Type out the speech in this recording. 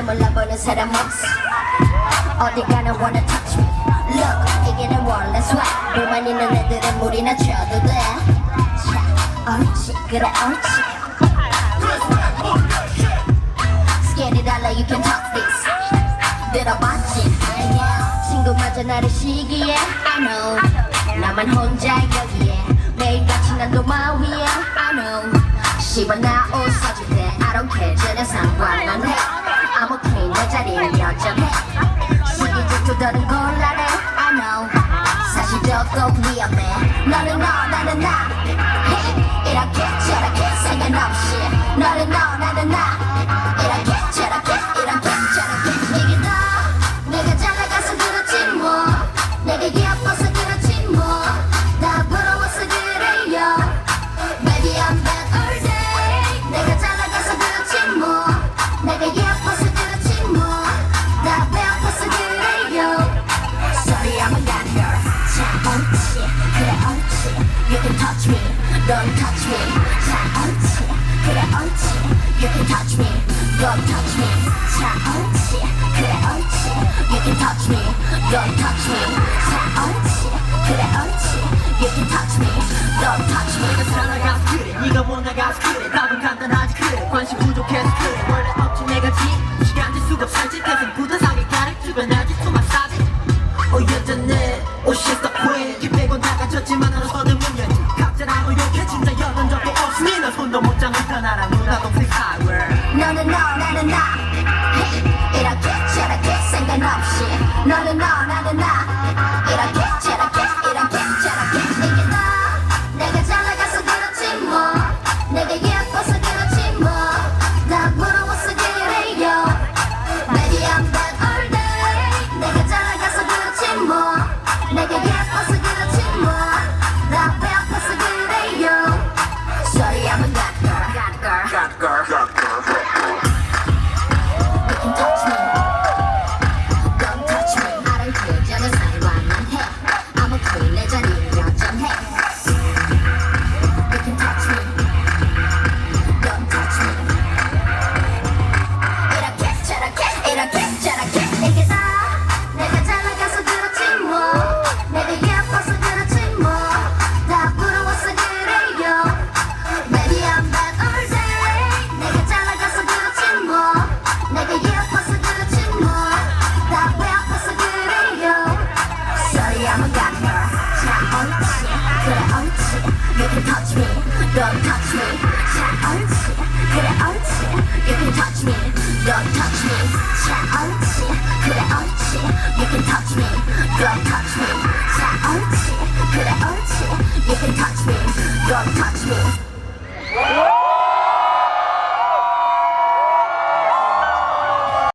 나를 몰라보는 사람 없어 어디 가나 wanna touch me. Look 내 원래 swag 물만 있는 애들은 물이나 줘도 돼 자, 옳지 그래 옳지 Skinny dollar you can talk this. 들어봤지 친구마저 나를 시기에 I know. 나만 혼자 여기에. 매일같이 난 도마 위에. I know. 씹어 나 웃어줄 때 I don't care. 전혀 상관 안해 자리는 여전해 시기 질투 더는 곤란해. I know. 사실 저꼭 위험해. 너는 너 나는 나. Hey, 이렇게 저렇게 상관없이. 너는 너 나는 나 Don't touch me 자 옳지 그래 옳지 You can touch me Don't touch me 자 옳지 그래 옳지 You can touch me Don't touch me 자 옳지 그래 옳지 You can touch me Don't touch me 내가 살아가서 그래 네가 못 나가서 그래 답은 간단하지 그래 관심 부족해서 그래 나는 나. 이렇게 저렇게 상관없이. 너는 너 나는 나 touch me Don't touch me 자 옳지 그래 옳지 You can touch me Don't touch me